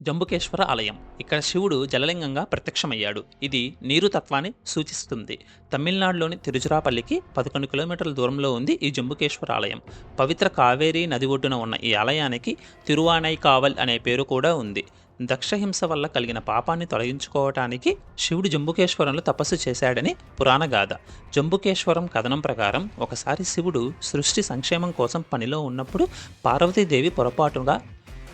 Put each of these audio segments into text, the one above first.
జంబుకేశ్వర ఆలయం. ఇక్కడ శివుడు జలలింగంగా ప్రత్యక్షమయ్యాడు. ఇది నీరు తత్వాన్ని సూచిస్తుంది. తమిళనాడులోని తిరుచిరాపల్లికి పదకొండు కిలోమీటర్ల దూరంలో ఉంది ఈ జంబుకేశ్వర ఆలయం. పవిత్ర కావేరీ నది ఒడ్డున ఉన్న ఈ ఆలయానికి తిరువానై కావల్ అనే పేరు కూడా ఉంది. దక్షహింస వల్ల కలిగిన పాపాన్ని తొలగించుకోవటానికి శివుడు జంబుకేశ్వరంలో తపస్సు చేశాడని పురాణ గాథ. జంబుకేశ్వరం కథనం ప్రకారం ఒకసారి శివుడు సృష్టి సంక్షేమం కోసం పనిలో ఉన్నప్పుడు పార్వతీదేవి పొరపాటుగా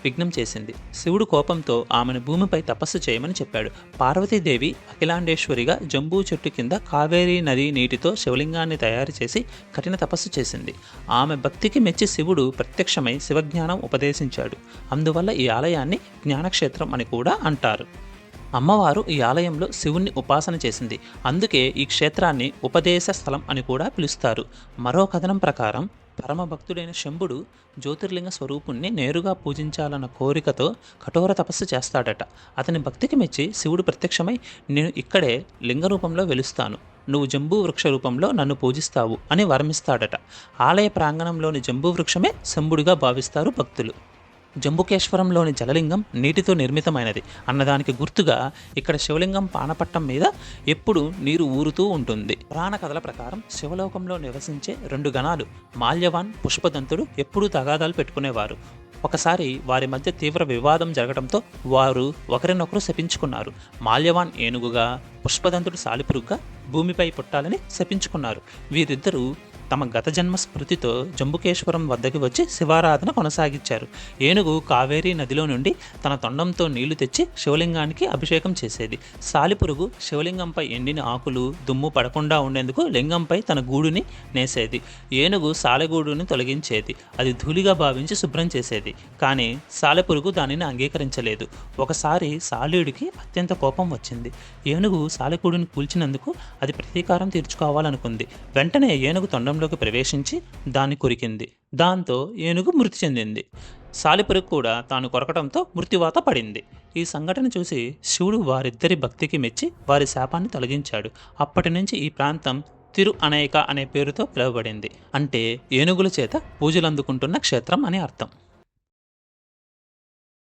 విఘ్నం చేసింది. శివుడు కోపంతో ఆమెను భూమిపై తపస్సు చేయమని చెప్పాడు. పార్వతీదేవి అఖిలాండేశ్వరిగా జంబూ చెట్టు కింద కావేరీ నది నీటితో శివలింగాన్ని తయారు చేసి కఠిన తపస్సు చేసింది. ఆమె భక్తికి మెచ్చి శివుడు ప్రత్యక్షమై శివజ్ఞానం ఉపదేశించాడు. అందువల్ల ఈ ఆలయాన్ని జ్ఞానక్షేత్రం అని కూడా అంటారు. అమ్మవారు ఈ ఆలయంలో శివుణ్ణి ఉపాసన చేసింది. అందుకే ఈ క్షేత్రాన్ని ఉపదేశ స్థలం అని కూడా పిలుస్తారు. మరో కథనం ప్రకారం పరమభక్తుడైన శంభుడు జ్యోతిర్లింగ స్వరూపుణ్ణి నేరుగా పూజించాలన్న కోరికతో కఠోర తపస్సు చేస్తాడట. అతని భక్తికి మెచ్చి శివుడు ప్రత్యక్షమై నేను ఇక్కడే లింగ రూపంలో వెలుస్తాను. నువ్వు జంబూ వృక్ష రూపంలో నన్ను పూజిస్తావు అని వరమిస్తాడట. ఆలయ ప్రాంగణంలోని జంబూ వృక్షమే శంభుడిగా భావిస్తారు భక్తులు. జంబుకేశ్వరంలోని జలలింగం నీటితో నిర్మితమైనది. అన్నదానికి గుర్తుగా ఇక్కడ శివలింగం పానపట్టం మీద ఎప్పుడు నీరు ఊరుతూ ఉంటుంది. పురాణ కథల ప్రకారం శివలోకంలో నివసించే రెండు గణాలు మాల్యవాన్ పుష్పదంతుడు ఎప్పుడూ తగాదాలు పెట్టుకునేవారు. ఒకసారి వారి మధ్య తీవ్ర వివాదం జరగడంతో వారు ఒకరినొకరు శపించుకున్నారు. మాల్యవాన్ ఏనుగుగా పుష్పదంతుడు సాలిపురుగ్గా భూమిపై పుట్టాలని శపించుకున్నారు. వీరిద్దరూ తమ గత జన్మ స్మృతితో జంబుకేశ్వరం వద్దకి వచ్చి శివారాధన కొనసాగించారు. ఏనుగు కావేరీ నదిలో నుండి తన తొండంతో నీళ్ళు తెచ్చి శివలింగానికి అభిషేకం చేసేది. సాలిపురుగు శివలింగంపై ఎండిన ఆకులు దుమ్ము పడకుండా ఉండేందుకు లింగంపై తన గూడుని నేసేది. ఏనుగు సాలెగూడుని తొలగించేది. అది ధూళిగా భావించి శుభ్రం చేసేది. కానీ సాలెపురుగు దానిని అంగీకరించలేదు. ఒకసారి సాలీయుడికి అత్యంత కోపం వచ్చింది. ఏనుగు సాలెగూడుని కూల్చినందుకు అది ప్రతీకారం తీర్చుకోవాలనుకుంది. వెంటనే ఏనుగు తొండంలోకి ప్రవేశించి దాన్ని కొరికింది. దాంతో ఏనుగు మృతి చెందింది. సాలిపురుగు కూడా తాను కొరకడంతో మృత్యువాత పడింది. ఈ సంఘటన చూసి శివుడు వారిద్దరి భక్తికి మెచ్చి వారి శాపాన్ని తొలగించాడు. అప్పటి నుంచి ఈ ప్రాంతం తిరు అనేక అనే పేరుతో పిలువబడింది. అంటే ఏనుగుల చేత పూజలు అందుకుంటున్న క్షేత్రం అని అర్థం.